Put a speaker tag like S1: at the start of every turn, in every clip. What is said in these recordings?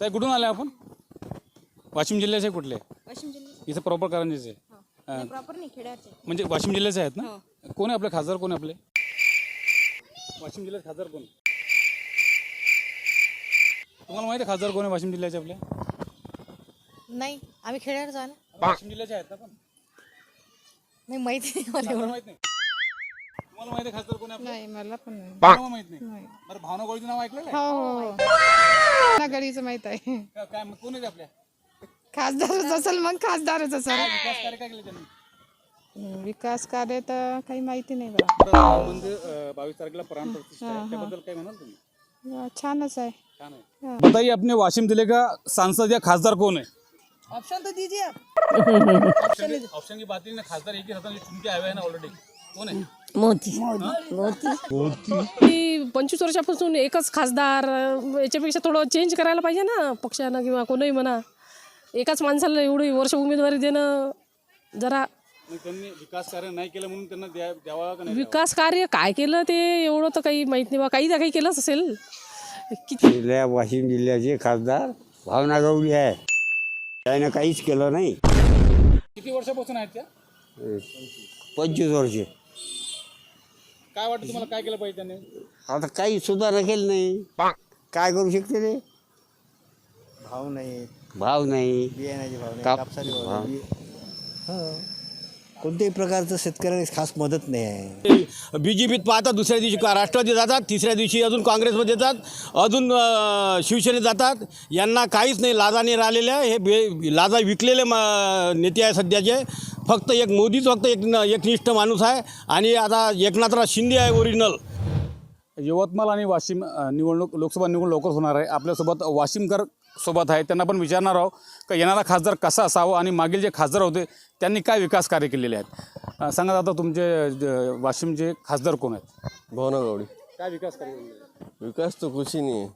S1: ताई कुठून आले आपण? वाशिम जिल्ह्याचे कुठले?
S2: वाशिम
S1: इथं प्रॉपर करंजीचे.
S2: नाही प्रॉपर नाही खेड्याचे.
S1: म्हणजे वाशिम जिल्ह्याचे आहेत ना? कोण आहे आपले? खासदार कोण आहे आपले? वाशिम जिल्ह्यात खासदार कोण? तुम्हाला माहिती आहे खासदार कोण आहे वाशिम जिल्ह्याचे आपले?
S2: नाही आम्ही खेड्यावर जा ना.
S1: वाशिम जिल्ह्याचे आहेत ना पण?
S2: नाही माहिती नाही मला
S1: माहीत नाही. तुम्हाला माहिती आहे खासदार कोण आहे आपले?
S3: नाही मला पण नाही.
S1: तुम्हाला माहीत नाही? बरं भावना गोळीचं नाव ऐकलेलं आहे?
S3: हो हो मला गडीचं माहीत आहे.
S1: का- काय मग कोण आहे ते आपल्या?
S3: खासदारच असेल मग खासदारच असेल.
S1: काय विकास कार्य काय केले त्यांनी?
S3: विकास कार्य तर काही माहिती नाही बरं,
S1: म्हणजे अं, बावीस तारखेला प्राण प्रतिष्ठा आहे. त्याबद्दल काय म्हणाल तुम्ही?
S3: छानच आहे.
S1: छान है. बताइए अपने वाशिम जिले का सांसद या खासदार कौन है
S2: ऑप्शन तो दीजिए आप.
S1: ऑप्शन ऑप्शन की बात ही ना खासदार एक ही रहता है, जो चुन के आए हुए हैं ना ऑलरेडी
S4: पंचवीस वर्षापासून एकच खासदार याच्यापेक्षा थोडं चेंज करायला पाहिजे ना पक्षानं किंवा कोणीही म्हणा. एकाच माणसाला एवढी वर्ष उमेदवारी देणं जरा
S1: त्यांनी विकास कार्य नाही केलं म्हणून त्यांना द्या- द्यावा का नाही
S4: विकास कार्य काय केलं ते एवढं तर काही माहीत नाही बा. काही ना काही केलंच असेल. किती
S5: जिल्ह्या वाशिम जिल्ह्याचे खासदार भावना गवळी आहे. त्यानं काहीच केलं नाही.
S1: किती वर्षापासून आहेत त्या?
S5: पंचवीस वर्षे.
S1: काय वाटतं तुम्हाला काय केलं पाहिजे त्यांनी?
S5: आता काही सुधारणा केली नाही. काय करू शकते ते?
S6: भाव नाही.
S5: भाव नाही.
S6: बियाण्याचे भाव नाही
S5: काप-
S6: कापसाचे भाव. नाही. हो. कोणत्याही प्रकारचं शेतकऱ्याला खास मदत नाही आहे.
S7: बी जे पीत पाहतात दुसऱ्या दिवशी का राष्ट्रवादी जातात तिसऱ्या दिवशी अजून काँग्रेसमध्ये जातात अजून अं, शिवसेनेत जातात. यांना काहीच नाही लाजाने राहिलेले आहे. हे बे लाजा विकलेले म नेते आहे सध्याचे. फक्त एक मोदीच फक्त एक न- एकनिष्ठ माणूस आहे आणि आता एकनाथराव शिंदे आहे ओरिजिनल
S1: यवतमाळ आणि वाशिम निवडणूक लोकसभा निवडणूक लवकर होणार आहे. आपल्यासोबत वाशिमकर सोबत आहे. त्यांना पण विचारणार आहोत का येणारा खासदार कसा असावा आणि मागील जे खासदार होते त्यांनी काय विकास कार्य केलेले आहेत? सांगा आता तुमचे ज- वाशिमचे खासदार कोण आहेत?
S8: भावना गावड़ी
S1: काय विकास कार्य केलेले
S8: विकास तो ही नहीं.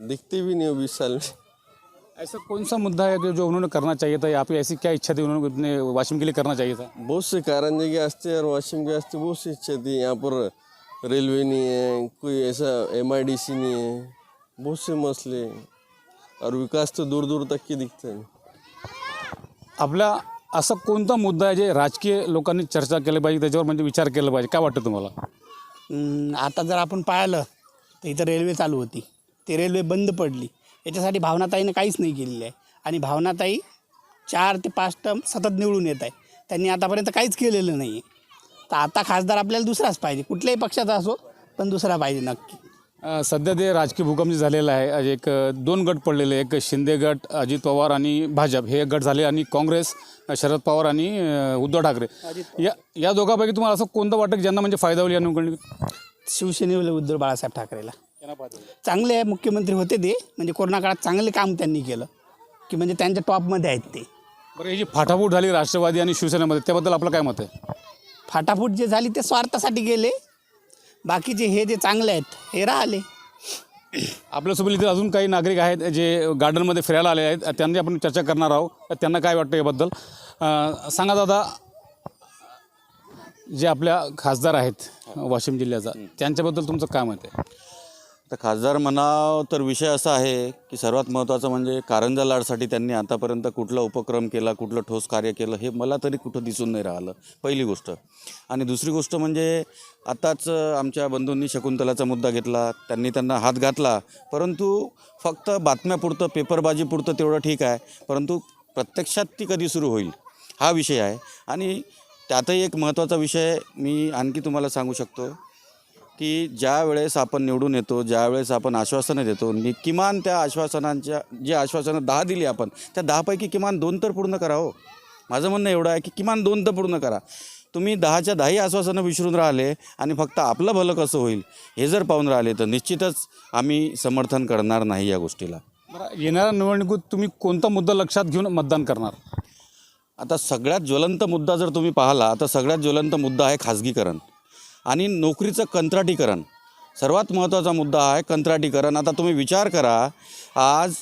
S8: दिखते भी नहीं हो बीस साल. में
S1: ऐसा कौन सा मुद्दा है जो जो उन्होंने करना चाहिए था? या फिर ऐसी क्या इच्छा थी उन्होंने अपने वाशिम के लिए करना चाहिए था?
S8: बहुत से कारंजे के वास्ते और वाशिम के वास्ते बहुत सी इच्छा थी। यहाँ पर रेलवे नहीं है कोई ऐसा एम नहीं है बहुत से मसले। और विकास तो दूर दूर तक की दिखते हैं।
S1: आपला असा कोणता मुद्दा आहे जे राजकीय लोकांनी चर्चा केली पाहिजे त्याच्यावर म्हणजे विचार केला पाहिजे काय वाटतं तुम्हाला
S9: आता जर आपण पाहिलं तर इथं रेल्वे चालू होती. ती रेल्वे बंद पडली. याच्यासाठी भावनाताईनं काहीच नाही केलेलं आहे. आणि भावनाताई चार ते पाच टर्म सतत निवडून येत आहे. त्यांनी आतापर्यंत काहीच केलेलं नाही आहे. तर आता खासदार आपल्याला दुसराच पाहिजे. कुठल्याही पक्षाचा असो पण दुसरा पाहिजे नक्की.
S1: सध्या ते राजकीय भूकंप जे झालेला आहे एक दोन गट पडलेले एक शिंदे गट अजित पवार आणि भाजप. हे गट झाले आणि काँग्रेस शरद पवार आणि उद्धव ठाकरे. या या दोघांपैकी तुम्हाला असं कोणतं वाटतं की ज्यांना म्हणजे फायदा होईल या निवडणुकीत?
S9: शिवसेनेवर उद्धव बाळासाहेब ठाकरेला. चांगले आहे मुख्यमंत्री होते ते. म्हणजे कोरोना काळात चांगले काम त्यांनी केलं. की म्हणजे त्यांच्या टॉपमध्ये आहेत ते.
S1: बरं ही जी फाटाफूट झाली राष्ट्रवादी आणि शिवसेनेमध्ये त्याबद्दल आपलं काय मत आहे?
S9: फाटाफूट जे झाली ते स्वार्थासाठी गेले. बाकीचे हे जे चांगले आहेत हे राहिले.
S1: आपल्यासोबत इथे अजून काही नागरिक आहेत जे गार्डनमध्ये फिरायला आले आहेत त्यांनी आपण चर्चा करणार आहोत. त्यांना काय वाटतं याबद्दल? अ, सांगा दादा जे आपल्या खासदार आहेत वाशिम जिल्ह्याचा त्यांच्याबद्दल तुमचं काय मत आहे?
S10: तर खासदार म्हणाव तर विषय असा आहे की सर्वात महत्त्वाचं म्हणजे कारंजा लाडसाठी त्यांनी आतापर्यंत कुठला उपक्रम केला कुठलं ठोस कार्य केलं हे मला तरी कुठं दिसून नाही राहिलं पहिली गोष्ट. आणि दुसरी गोष्ट म्हणजे आताच आमच्या बंधूंनी शकुंतलाचा मुद्दा घेतला त्यांनी त्यांना हात घातला परंतु फक्त बातम्यापुरतं पेपरबाजीपुरतं तेवढं ठीक आहे परंतु प्रत्यक्षात ती कधी सुरू होईल हा विषय आहे. आणि त्यातही एक महत्त्वाचा विषय मी आणखी तुम्हाला सांगू शकतो की ज्या वेळेस आपण निवडून येतो ज्या वेळेस आपण आश्वासनं देतो नि किमान त्या आश्वासनांच्या जे आश्वासनं दहा दिली आपण त्या दहापैकी किमान दोन तर पूर्ण करा हो. माझं म्हणणं एवढं आहे की किमान दोन तर पूर्ण करा. तुम्ही दहाच्या दहाही आश्वासनं विसरून राहिले आणि फक्त आपलं भलं कसं होईल हे जर पाहून राहिले तर निश्चितच आम्ही समर्थन करणार नाही या गोष्टीला.
S1: बरं येणाऱ्या निवडणुकीत तुम्ही कोणता मुद्दा लक्षात घेऊन मतदान करणार?
S10: आता सगळ्यात ज्वलंत मुद्दा जर तुम्ही पाहिला तर सगळ्यात ज्वलंत मुद्दा आहे खाजगीकरण आणि नोकरीचं कंत्राटीकरण. सर्वात महत्त्वाचा मुद्दा आहे कंत्राटीकरण. आता तुम्ही विचार करा आज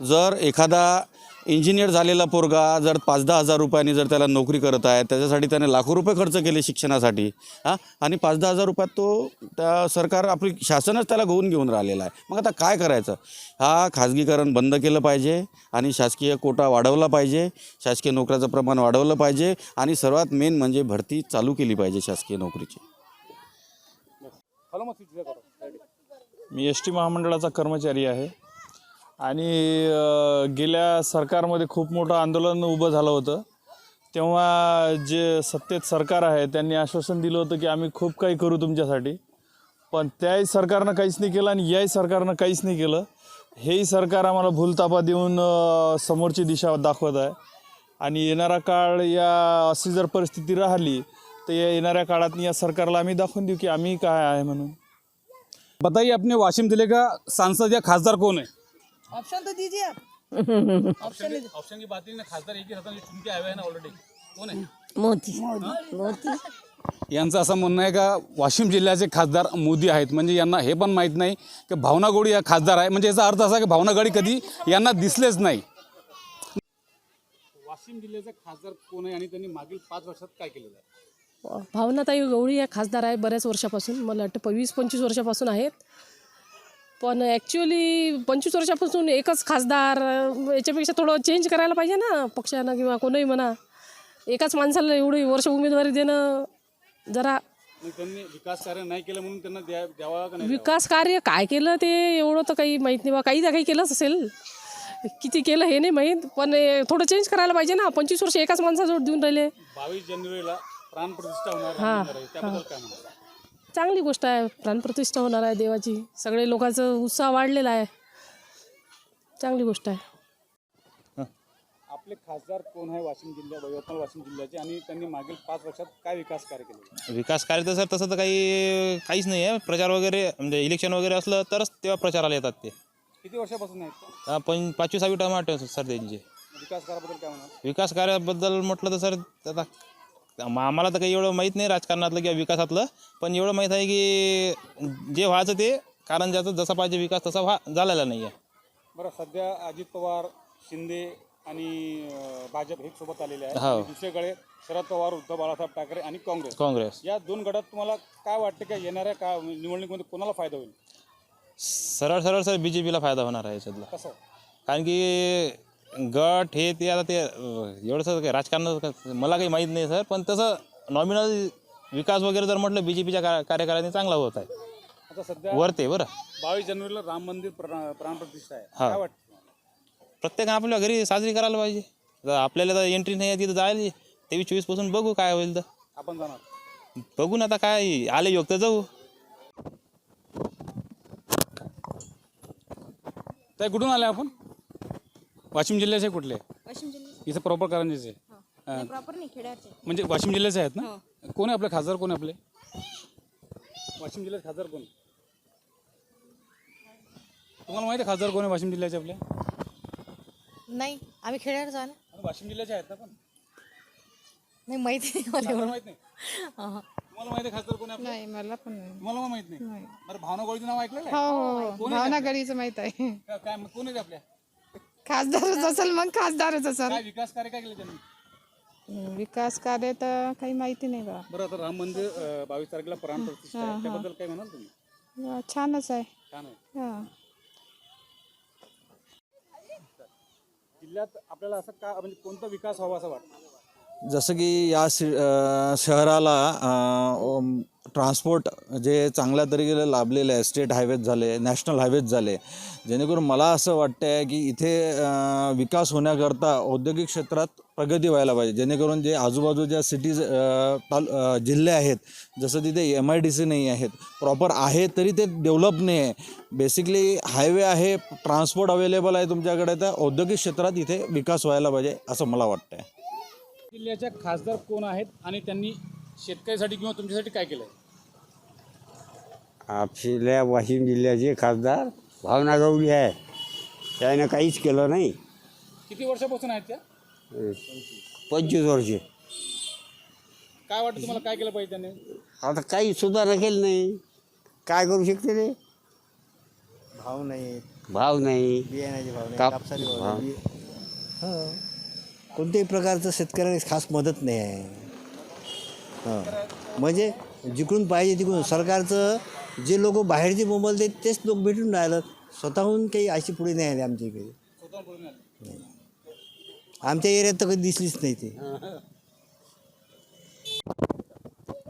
S10: जर एखादा इंजिनियर झालेला पोरगा जर पाच दहा हजार रुपयांनी जर त्याला नोकरी करत आहे त्याच्यासाठी त्याने लाखो रुपये खर्च केले शिक्षणासाठी हां? आणि पाच दहा हजार रुपयात तो त्या सरकार आपली शासनच त्याला घेऊन घेऊन राहिलेला आहे. मग आता काय करायचं? हा खाजगीकरण बंद केलं पाहिजे आणि शासकीय कोटा वाढवला पाहिजे शासकीय नोकऱ्याचं प्रमाण वाढवलं पाहिजे आणि सर्वात मेन म्हणजे भरती चालू केली पाहिजे शासकीय नोकरीची.
S11: मी एस टी महामंडळाचा कर्मचारी आहे. आणि गेल्या सरकारमध्ये खूप मोठं आंदोलन उभं झालं होतं. तेव्हा जे सत्तेत सरकार आहे त्यांनी आश्वासन दिलं होतं की आम्ही खूप काही करू तुमच्यासाठी. पण त्याही सरकारनं काहीच नाही केलं आणि याही सरकारनं काहीच नाही केलं. हेही सरकार आम्हाला भूलतापा देऊन समोरची दिशा दाखवत आहे. आणि येणारा काळ या अशी जर परिस्थिती राहिली तर या येणाऱ्या काळात या सरकारला आम्ही दाखवून देऊ की आम्ही काय आहे म्हणून.
S1: बताइए अपने वाशिम जिले का सांसद या खासदार कौन है
S2: ऑप्शन तो दीजिए आप.
S1: ऑप्शन ऑप्शन की बात ना खासदार एक ही रहता है, चुन के आए हुए हैं ना ऑलरेडी कोण आहे
S2: मोती मोती
S1: यांचं असं म्हणणं आहे का वाशिम जिल्ह्याचे खासदार मोदी आहेत. म्हणजे यांना हे पण माहीत नाही की भावना गोडी या खासदार आहे. म्हणजे याचा अर्थ असा की भावना गडी कधी यांना दिसलेच नाही. वाशिम जिल्ह्याचे खासदार कोण आहे आणि त्यांनी मागील पाच वर्षात काय केलेलं आहे?
S4: भावनाताई गवळी या खासदार आहे बऱ्याच वर्षापासून मला वाटतं वीस पंचवीस वर्षापासून आहेत. पण ॲक्च्युअली पंचवीस वर्षापासून एकच खासदार याच्यापेक्षा थोडं चेंज करायला पाहिजे ना पक्षानं किंवा कोणीही म्हणा. एकाच माणसाला एवढी वर्ष उमेदवारी देणं जरा
S1: त्यांनी विकास कार्य नाही केलं म्हणून त्यांना द्या द्यावा का नाही
S4: विकास कार्य काय केलं ते एवढं तर काही माहीत नाही बा काही ना काही केलंच असेल. किती केलं हे नाही माहीत पण थोडं चेंज करायला पाहिजे ना. पंचवीस वर्ष एकाच माणसाजवळ देऊन राहिले.
S1: बावीस जानेवारीला प्राणप्रतिष्ठा होणार
S4: हा,
S1: होणार आहे. त्याबद्दल काय म्हणा
S4: चांगली गोष्ट आहे. प्राणप्रतिष्ठा होणार आहे देवाची. सगळे लोकांचा उत्साह वाढलेला आहे. चांगली गोष्ट आहे.
S1: आपले खासदार कोण आहे वाशिम जिल्ह्या यवतमाळ वाशिम जिल्ह्याचे आणि त्यांनी मागील पाच वर्षात काय विकास कार्य केले?
S11: विकास कार्य तर सर तसं तर काही काहीच नाही आहे. प्रचार वगैरे म्हणजे इलेक्शन वगैरे असलं तरच तेव्हा प्रचाराला येतात ते.
S1: किती वर्षापासून आहेत? ते?
S11: हा, पण पाचवी सहावी टर्म वाटतं सर त्यांचे.
S1: विकास कार्याबद्दल काय म्हणा
S11: विकास कार्याबद्दल म्हटलं तर सर आता आम- आम्हाला तर काही एवढं माहीत नाही राजकारणातलं किंवा विकासातलं पण एवढं माहीत आहे की जे व्हायचं ते कारण ज्याचा जसा पाहिजे विकास तसा व्हा झालेला नाही आहे.
S1: बरं सध्या अजित पवार शिंदे आणि भाजप हे सोबत आलेले आहेत.
S11: हो.
S1: दुसरीकडे शरद पवार उद्धव बाळासाहेब ठाकरे आणि काँग्रेस.
S11: काँग्रेस.
S1: या दोन गटात तुम्हाला काय वाटतं की येणाऱ्या का निवडणुकीमध्ये कोणाला फायदा होईल?
S11: सरळ सरळ सर बी जे पीला फायदा होणार आहे याच्यातला
S1: कसं?
S11: कारण की गट हे ते आता ते अं, एवढंसं काही राजकारण मला काही माहीत नाही सर. पण तसं नॉमिनल विकास वगैरे जर म्हटलं बी जे पीच्या का कार्यकाळाने चांगला होत आहे.
S1: आता सध्या
S11: वरते बरं.
S1: बावीस जानेवारीला राम मंदिर प्रा- प्राणप्रतिष्ठा आहे.
S11: हा.
S1: काय वाटतं
S11: प्रत्येकानं आपल्या घरी साजरी करायला पाहिजे. आता आपल्याला तर एंट्री नाही आहे तिथं जायला तेवीस चोवीसपासून बघू काय होईल तर.
S1: आपण जाणार.
S11: बघू ना आता काय आले योग तर जाऊ.
S1: तर कुठून आले आपण? वाशिम जिल्ह्याचे कुठले?
S2: वाशिम
S1: इथं प्रॉपर कारंजेचे. अं,
S2: प्रॉपर नाही खेड्याचे.
S1: म्हणजे वाशिम जिल्ह्याचे आहेत ना? कोण आहे आपले? खासदार कोण आहे आपले? वाशिम जिल्ह्यात खासदार कोण? तुम्हाला माहिती आहे खासदार कोण आहे वाशिम जिल्ह्याचे आपले?
S2: नाही आम्ही खेड्यावर जा ना.
S1: अरे वाशिम जिल्ह्याचे आहेत ना पण.
S2: नाही माहिती नाही मला
S1: माहीत नाही. तुम्हाला माहिती आहे खासदार कोण आहे आपले?
S3: नाही मला पण नाही.
S1: तुम्हाला पण माहीत नाही? बरं भावना गोळीचं नाव ऐकलेलं
S3: हो
S1: आहे
S3: हो. भावना गडीचं माहीत आहे.
S1: का- काय कोण आहे ते आपल्या?
S3: खासदारच असेल मग खासदारच असेल.
S1: काय विकास कार्य काय केलं त्यांनी?
S3: विकास कार्य तर काही माहिती नाही बा.
S1: बरं आता राम मंदिर अं, बावीस तारखेला प्राण प्रतिष्ठा आहे. त्याबद्दल काय म्हणाल तुम्ही?
S3: छानच आहे.
S1: छान आहे.
S3: हा.
S1: जिल्ह्यात आपल्याला असं का म्हणजे कोणता विकास व्हावा असं वाटतं?
S12: जसं की या शि अ, शहराला ट्रान्सपोर्ट जे चांगल्या तरीके लाभलेले आहे स्टेट हायवेज झाले नॅशनल हायवेज झाले जेणेकरून मला असं वाटतं आहे की इथे विकास होण्याकरता औद्योगिक क्षेत्रात प्रगती व्हायला पाहिजे जेणेकरून जे आजूबाजूच्या सिटीज ताल जिल्हे आहेत जसं तिथे एम आय डी सी नाही आहेत प्रॉपर आहे तरी ते डेव्हलप नाही आहे. बेसिकली हायवे आहे ट्रान्सपोर्ट अवेलेबल आहे तुमच्याकडे तर औद्योगिक क्षेत्रात इथे विकास व्हायला पाहिजे असं मला वाटतं आहे
S1: जिल्ह्याच्या खासदार कोण आहेत आणि त्यांनी शेतकऱ्यासाठी किंवा तुमच्यासाठी काय केलंय?
S5: आपल्या वाशिम जिल्ह्याचे खासदार भावना गवळी आहे. त्यानं काहीच केलं नाही.
S1: किती वर्षापासून आहेत त्या?
S5: पंचवीस वर्षे.
S1: काय वाटतं तुम्हाला काय केलं पाहिजे त्याने?
S5: आता काही सुधारणा केली नाही. काय करू शकते ते?
S6: भाव नाही.
S5: भाव नाही.
S6: बियाण्याचे भाव नाही
S5: काप-
S6: कापसाचे भाव
S5: हा.
S6: नाही. हां. कोणत्याही प्रकारचं शेतकऱ्याला खास मदत नाही आहे. हां. म्हणजे जिकडून पाहिजे तिकडून. सरकारचं जे लोक बाहेरचे मोबाईल देत तेच लोक भेटून राहिलं स्वतःहून काही अशी पुढे नाही आले आमच्या इकडे. नाही. आमच्या एरियात तर कधी दिसलीच नाही ते.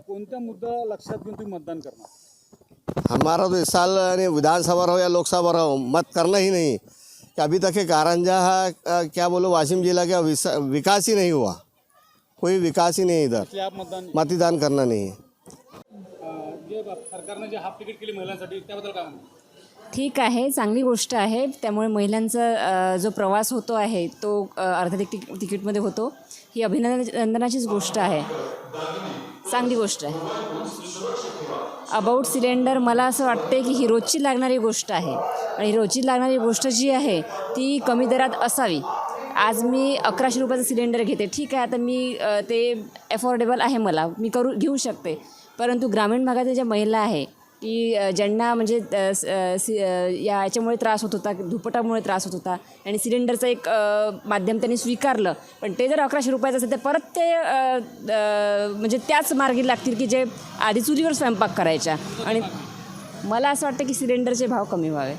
S1: कोणत्या मुद्दा लक्षात घेऊन तुम्ही मतदान करणार?
S8: हमारा तो इस साल यानी विधानसभा रहो या लोकसभा रहो मत करना ही नहीं। कि अभी तक के कारंजा है अ, क्या बोलो वाशिम जिला का विस- विकास ही नहीं हुआ। कोई विकास ही नहीं इधर।
S1: मतदान
S8: मतदान करना नहीं है।
S1: अं, जे सरकारने जे हाफ तिकीट केली महिलांसाठी त्याबद्दल काय म्हणतो
S13: ठीक आहे चांगली गोष्ट आहे. त्यामुळे महिलांचा जो प्रवास होतो आहे तो अर्ध्या तिकीट तिकीटमध्ये होतो. ही अभिनंदनाचीच गोष्ट आहे. चांगली गोष्ट आहे. अबाउट सिलेंडर मला असं वाटते की ही रोजची लागणारी गोष्ट आहे. आणि रोजची लागणारी गोष्ट जी आहे ती कमी दरात असावी. आज मी अकराशे रुपयाचं सिलेंडर घेते. ठीक आहे आता मी ते अफोर्डेबल आहे मला. मी करू घेऊ शकते. परंतु ग्रामीण भागातील ज्या महिला आहे की ज्यांना म्हणजे सि- या याच्यामुळे त्रास होत होता धुपटामुळे त्रास होत होता आणि सिलेंडरचं एक माध्यम त्यांनी स्वीकारलं. पण ते जर अकराशे रुपयाचं असेल तर परत ते म्हणजे त्याच मार्गी लागतील की जे आधी चुलीवर स्वयंपाक करायच्या. आणि मला असं वाटतं की सिलेंडरचे भाव कमी व्हावे.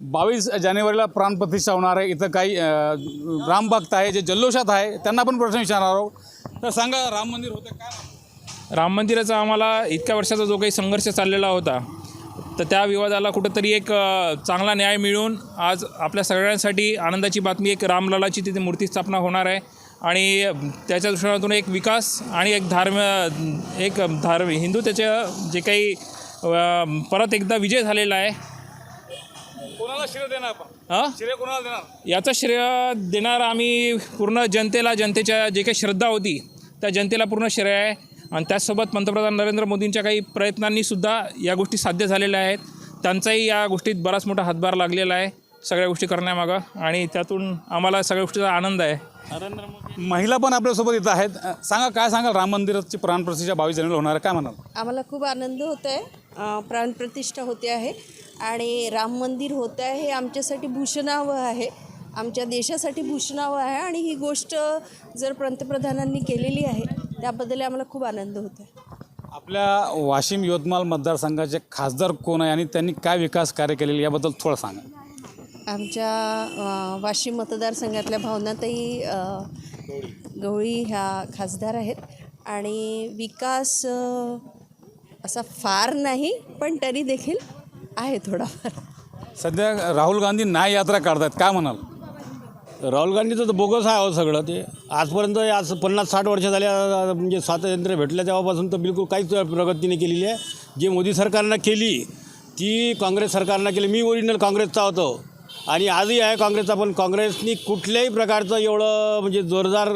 S1: बावीस जानेवारीला प्राणप्रतिष्ठा होणार आहे. इथं काही रामभक्त आहे जे जल्लोषात आहे त्यांना पण प्रश्न विचारणार आहोत. तर सांगा राम मंदिर होतं काय
S11: राम मंदिराचा आम्हाला इतक्या वर्षाचा जो काही संघर्ष चाललेला होता तर त्या विवादाला कुठंतरी एक चांगला न्याय मिळून आज आपल्या सगळ्यांसाठी आनंदाची बातमी एक रामललाची तिथे मूर्ती स्थापना होणार आहे. आणि त्याच्या दृष्टिकोनातून एक विकास आणि एक धार्म एक धार्म हिंदू त्याच्या जे काही परत एकदा विजय झालेला आहे
S1: कोणाला श्रेय देणार आपण?
S11: हां?
S1: श्रेय कोणाला देणार?
S11: याचं श्रेय देणार आम्ही पूर्ण जनतेला जनतेच्या जे काही श्रद्धा होती त्या जनतेला पूर्ण श्रेय आहे. आणि त्याचसोबत पंतप्रधान नरेंद्र मोदींच्या काही प्रयत्नांनी सुद्धा या गोष्टी साध्य झालेल्या आहेत. त्यांचाही या गोष्टीत बराच मोठा हातभार लागलेला आहे सगळ्या गोष्टी करण्यामागं. आणि त्यातून आम्हाला सगळ्या गोष्टीचा आनंद आहे.
S1: महिला पण आपल्यासोबत इथं आहेत. अं, सांगा काय सांगाल? राम मंदिराची प्राणप्रतिष्ठा बावीस जानेवारीला होणार आहे. काय म्हणाल?
S2: आम्हाला खूप आनंद होत आहे प्राणप्रतिष्ठा होते आहे आणि राम मंदिर होतं आहे हे आमच्यासाठी भूषणावं आहे. आमच्या देशासाठी भूषणावं आहे आणि ही गोष्ट जर पंतप्रधानांनी केलेली आहे त्याबद्दल आम्हाला खूप आनंद होतो आहे
S1: आपल्या वाशिम यवतमाळ मतदारसंघाचे खासदार कोण आहे आणि त्यांनी काय विकास कार्य केलेले याबद्दल थोडं सांगा.
S2: आमच्या वाशिम मतदारसंघातल्या भावनाताई गवळी ह्या खासदार आहेत आणि विकास असा फार नाही पण तरी देखील आहे थोडाफार.
S1: सध्या राहुल गांधी न्याय यात्रा काढतायत काय म्हणाल?
S7: राहुल गांधीचं तर बोगस आहे हो सगळं ते. आजपर्यंत आज पन्नास साठ वर्ष झाल्या म्हणजे स्वातंत्र्य भेटलं तेव्हापासून तर बिलकुल काहीच प्रगती नाही केलेली आहे. जी मोदी सरकारनं केली ती काँग्रेस सरकारनं केली. मी ओरिजिनल काँग्रेसचा होतो. आणि आजही आहे काँग्रेसचा पण काँग्रेसनी कुठल्याही प्रकारचं एवढं म्हणजे जोरदार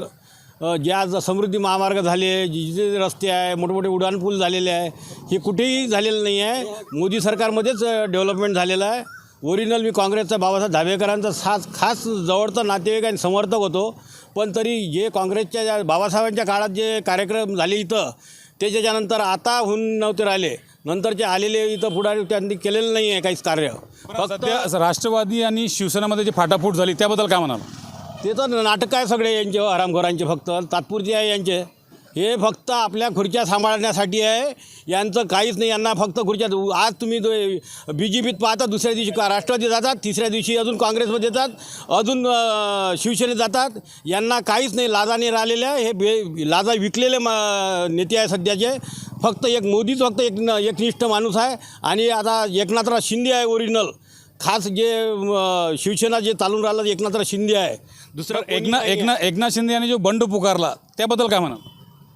S7: अ, जे आज समृद्धी महामार्ग झाले जिथे रस्ते आहे मोठमोठे उड्डाणपूल झालेले आहे हे कुठेही झालेलं नाही आहे. मोदी सरकारमध्येच डेव्हलपमेंट झालेलं आहे. ओरिजिनल मी काँग्रेसचा बाबासाहेब धाबेकरांचा खास खास जवळचा नातेवाईक आणि समर्थक होतो. पण तरी जे काँग्रेसच्या ज्या बाबासाहेबांच्या काळात जे कार्यक्रम झाले इथं त्याच्यानंतर आता होऊन नव्हते राहिले. नंतरचे आलेले इथं पुढारी त्यांनी केलेलं नाही आहे काहीच कार्य. फक्त
S1: राष्ट्रवादी आणि शिवसेनेमध्ये जी फाटाफूट झाली त्याबद्दल काय म्हणाल?
S7: ते तर नाटक आहे सगळे यांचे हरामखोरांचे फक्त तात्पुरते आहे यांचे. हे फक्त आपल्या खुर्च्या सांभाळण्यासाठी आहे. यांचं काहीच नाही यांना फक्त खुर्च्या आज तुम्ही बी जे पीत पाहता दुसऱ्या दिवशी का राष्ट्रवादी जातात तिसऱ्या दिवशी अजून काँग्रेसमध्ये येतात अजून शिवसेनेत जातात. यांना काहीच नाही लाजाने राहिलेले आहे. हे बे लाजा विकलेले म नेते आहे सध्याचे. फक्त एक मोदीच फक्त एक न एकनिष्ठ माणूस आहे. आणि आता एकनाथराव शिंदे आहे ओरिजिनल खास जे शिवसेना जे चालून राहिलं एकनाथराव शिंदे आहे. दुसरं
S1: एकनाथ
S7: आहे.
S1: एकनाथ एकनाथ शिंदे यांनी जो बंड पुकारला त्याबद्दल काय म्हणाल?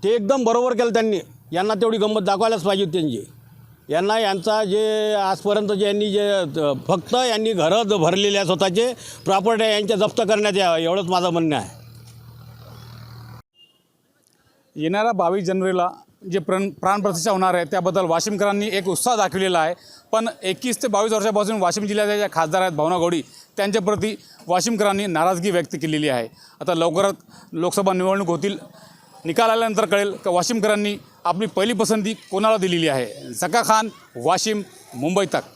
S7: ते एकदम बरोबर केलं त्यांनी. यांना तेवढी गंमत दाखवायलाच पाहिजे होती त्यांची. यांना यांचा जे आजपर्यंत जे यांनी जे फक्त यांनी घरं ज- भरलेले आहे स्वतःचे प्रॉपर्ट्या यांच्या जप्त करण्यात यावं एवढंच माझं म्हणणं आहे.
S1: येणाऱ्या बावीस जानेवारीला जे प्रण प्राणप्रतिष्ठा होणार आहे त्याबद्दल वाशिमकरांनी एक उत्साह दाखविलेला आहे. पण एकवीस ते बावीस वर्षापासून वाशिम जिल्ह्याच्या ज्या खासदार आहेत भावना गौडी त्यांच्याप्रती वाशिमकरांनी नाराजगी व्यक्त केलेली आहे. आता लवकरात लोकसभा निवडणूक होतील निकाल आल्यानंतर कळेल का वाशिमकरांनी आपली पहिली पसंती कोणाला दिलेली आहे. झका खान वाशिम मुंबई तक.